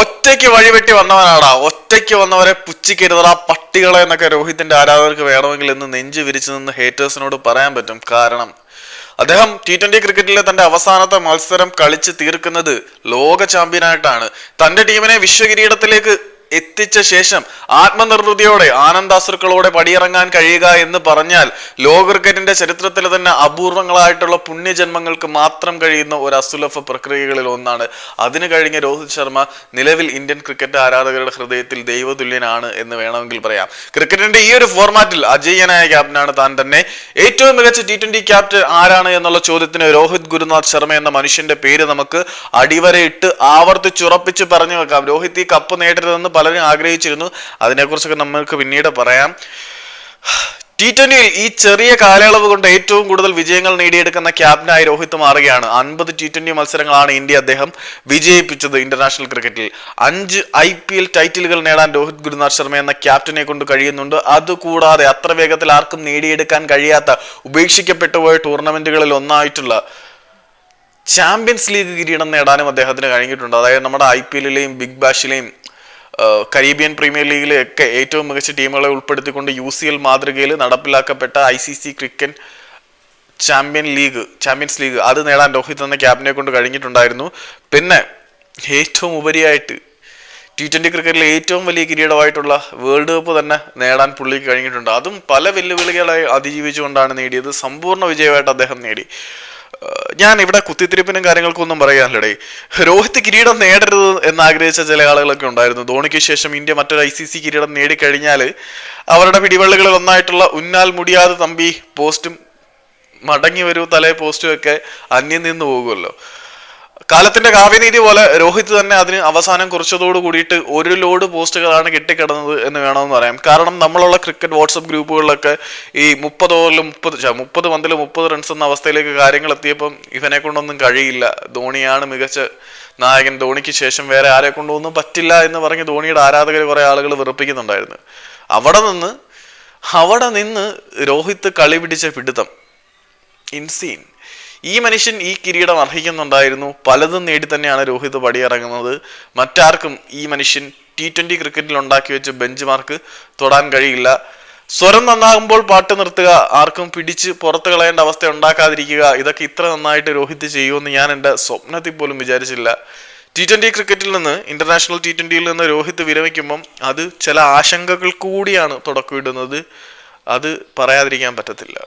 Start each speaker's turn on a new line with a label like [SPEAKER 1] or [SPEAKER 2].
[SPEAKER 1] ഒറ്റയ്ക്ക് വഴിവെട്ടി വന്നവനാടാ. ഒറ്റയ്ക്ക് വന്നവരെ പുച്ഛിക്കരുതടാ. പട്ടികളെ എന്നൊക്കെ രോഹിത്തിന്റെ ആരാധകർക്ക് വേണമെങ്കിൽ ഇന്ന് നെഞ്ചു വിരിച്ചു നിന്ന് ഹേറ്റേഴ്സിനോട് പറയാൻ പറ്റും. കാരണം അദ്ദേഹം ടി ട്വന്റി ക്രിക്കറ്റിലെ തന്റെ അവസാനത്തെ മത്സരം കളിച്ച് തീർക്കുന്നത് ലോക ചാമ്പ്യനായിട്ടാണ് തന്റെ ടീമിനെ വിശ്വകിരീടത്തിലേക്ക് എത്തിച്ച ശേഷം ആത്മനിർവൃതിയോടെ ആനന്ദാശ്രുക്കളോടെ പടിയിറങ്ങാൻ കഴിയുക എന്ന് പറഞ്ഞാൽ ലോക ക്രിക്കറ്റിന്റെ ചരിത്രത്തിൽ തന്നെ അപൂർവങ്ങളായിട്ടുള്ള പുണ്യജന്മങ്ങൾക്ക് മാത്രം കഴിയുന്ന ഒരു അസുലഭ പ്രക്രിയകളിൽ ഒന്നാണ്. അതിന് കഴിഞ്ഞ രോഹിത് ശർമ്മ നിലവിൽ ഇന്ത്യൻ ക്രിക്കറ്റ് ആരാധകരുടെ ഹൃദയത്തിൽ ദൈവതുല്യനാണ് എന്ന് വേണമെങ്കിൽ പറയാം. ക്രിക്കറ്റിന്റെ ഈ ഒരു ഫോർമാറ്റിൽ അജയ്യനായ ക്യാപ്റ്റനാണ് താൻ തന്നെ. ഏറ്റവും മികച്ച ടി ട്വന്റി ക്യാപ്റ്റൻ ആരാണ് എന്നുള്ള ചോദ്യത്തിന് രോഹിത് ഗുരുനാഥ് ശർമ്മ എന്ന മനുഷ്യന്റെ പേര് നമുക്ക് അടിവരയിട്ട് ആവർത്തിച്ചുറപ്പിച്ച് പറഞ്ഞു വെക്കാം. രോഹിത് ഈ കപ്പ് നേടരുതെന്ന് പലരും ആഗ്രഹിച്ചിരുന്നു. അതിനെക്കുറിച്ചൊക്കെ നമുക്ക് പിന്നീട് പറയാം. ടി ട്വന്റിയിൽ ഈ ചെറിയ കാലയളവ് കൊണ്ട് ഏറ്റവും കൂടുതൽ വിജയങ്ങൾ നേടിയെടുക്കുന്ന ക്യാപ്റ്റനായി രോഹിത് മാറുകയാണ്. അൻപത് ടി ട്വന്റി മത്സരങ്ങളാണ് ഇന്ത്യ അദ്ദേഹം വിജയിപ്പിച്ചത് ഇന്റർനാഷണൽ ക്രിക്കറ്റിൽ അഞ്ച് ഐ പി എൽ ടൈറ്റിലുകൾ നേടാൻ രോഹിത് ഗുരുനാഥ് ശർമ്മ എന്ന ക്യാപ്റ്റനെ കൊണ്ട് കഴിയുന്നുണ്ട്. അതുകൂടാതെ അത്ര വേഗത്തിൽ ആർക്കും നേടിയെടുക്കാൻ കഴിയാത്ത ഉപേക്ഷിക്കപ്പെട്ടു പോയ ടൂർണമെന്റുകളിൽ ഒന്നായിട്ടുള്ള ചാമ്പ്യൻസ് ലീഗ് കിരീടം നേടാനും അദ്ദേഹത്തിന് കഴിഞ്ഞിട്ടുണ്ട്. അതായത് നമ്മുടെ ഐ പി എല്ലിലെയും ബിഗ് ബാഷിലെയും കരീബിയൻ പ്രീമിയർ ലീഗിലെ ഒക്കെ ഏറ്റവും മികച്ച ടീമുകളെ ഉൾപ്പെടുത്തിക്കൊണ്ട് യു സി എൽ മാതൃകയിൽ നടപ്പിലാക്കപ്പെട്ട I C C cricket champion league champions league. അത് നേടാൻ രോഹിത് എന്ന ക്യാപ്റ്റനെ കൊണ്ട് കഴിഞ്ഞിട്ടുണ്ടായിരുന്നു. പിന്നെ ഏറ്റവും ഉപരിയായിട്ട് ടി ട്വന്റി ക്രിക്കറ്റിലെ ഏറ്റവും വലിയ കിരീടമായിട്ടുള്ള വേൾഡ് കപ്പ് തന്നെ നേടാൻ പുള്ളിക്ക് കഴിഞ്ഞിട്ടുണ്ട്. അതും പല വെല്ലുവിളികളെ അതിജീവിച്ചുകൊണ്ടാണ് നേടിയത്. സമ്പൂർണ വിജയമായിട്ട് അദ്ദേഹം നേടി. ഞാൻ ഇവിടെ കുത്തിത്തിരിപ്പിനും കാര്യങ്ങൾക്കൊന്നും പറയാനില്ലടേ. രോഹിത് കിരീടം നേടരുത് എന്നാഗ്രഹിച്ച ചില ആളുകളൊക്കെ ഉണ്ടായിരുന്നു. ധോണിക്ക് ശേഷം ഇന്ത്യ മറ്റൊരു ഐ സി സി കിരീടം നേടിക്കഴിഞ്ഞാൽ അവരുടെ പിടിവള്ളികളിൽ ഒന്നായിട്ടുള്ള ഉന്നാൽ മുടിയാതെ തമ്പി പോസ്റ്റും മടങ്ങി വരൂ തലേ പോസ്റ്റും ഒക്കെ അന്യം നിന്ന് പോകുമല്ലോ. കാലത്തിന്റെ കാവ്യനീതി പോലെ രോഹിത് തന്നെ അതിന് അവസാനം കുറിച്ചതോട് കൂടിയിട്ട് ഒരു ലോഡ് പോസ്റ്റുകളാണ് കെട്ടിക്കിടന്നത് എന്ന് വേണമെന്ന് പറയാം. കാരണം നമ്മളുള്ള ക്രിക്കറ്റ് വാട്സപ്പ് ഗ്രൂപ്പുകളിലൊക്കെ ഈ മുപ്പത് ഓവറിൽ മുപ്പത് മുപ്പത് പന്തിൽ മുപ്പത് റൺസ് എന്ന അവസ്ഥയിലേക്ക് കാര്യങ്ങൾ എത്തിയപ്പം ഇവനെ കൊണ്ടൊന്നും കഴിയില്ല. ധോണിയാണ് മികച്ച നായകൻ. ധോണിക്ക് ശേഷം വേറെ ആരെ കൊണ്ടൊന്നും പറ്റില്ല എന്ന് പറഞ്ഞ് ധോണിയുടെ ആരാധകർ കുറെ ആളുകൾ വെറുപ്പിക്കുന്നുണ്ടായിരുന്നു. അവിടെ നിന്ന് അവിടെ നിന്ന് രോഹിത് കളി പിടിച്ച പിടുത്തം. ഇൻസീൻ. ഈ മനുഷ്യൻ ഈ കിരീടം അർഹിക്കുന്നുണ്ടായിരുന്നു. പലതും നേടി തന്നെയാണ് രോഹിത് പടിയിറങ്ങുന്നത്. മറ്റാർക്കും ഈ മനുഷ്യൻ ടി ട്വന്റി ക്രിക്കറ്റിൽ ഉണ്ടാക്കി വെച്ച ബെഞ്ച് മാർക്ക് തൊടാൻ കഴിയില്ല. സ്വരം നന്നാകുമ്പോൾ പാട്ട് നിർത്തുക ആർക്കും പിടിച്ച് പുറത്തു കളയേണ്ട അവസ്ഥ ഉണ്ടാക്കാതിരിക്കുക ഇതൊക്കെ ഇത്ര നന്നായിട്ട് രോഹിത് ചെയ്യുമെന്ന് ഞാൻ എന്റെ സ്വപ്നത്തിൽ പോലും വിചാരിച്ചില്ല. ടി ട്വന്റി ക്രിക്കറ്റിൽ നിന്ന് ഇന്റർനാഷണൽ ടി ട്വന്റിയിൽ നിന്ന് രോഹിത് വിരമിക്കുമ്പം അത് ചില ആശങ്കകൾ കൂടിയാണ് തുടക്കമിടുന്നത് അത് പറയാതിരിക്കാൻ പറ്റത്തില്ല.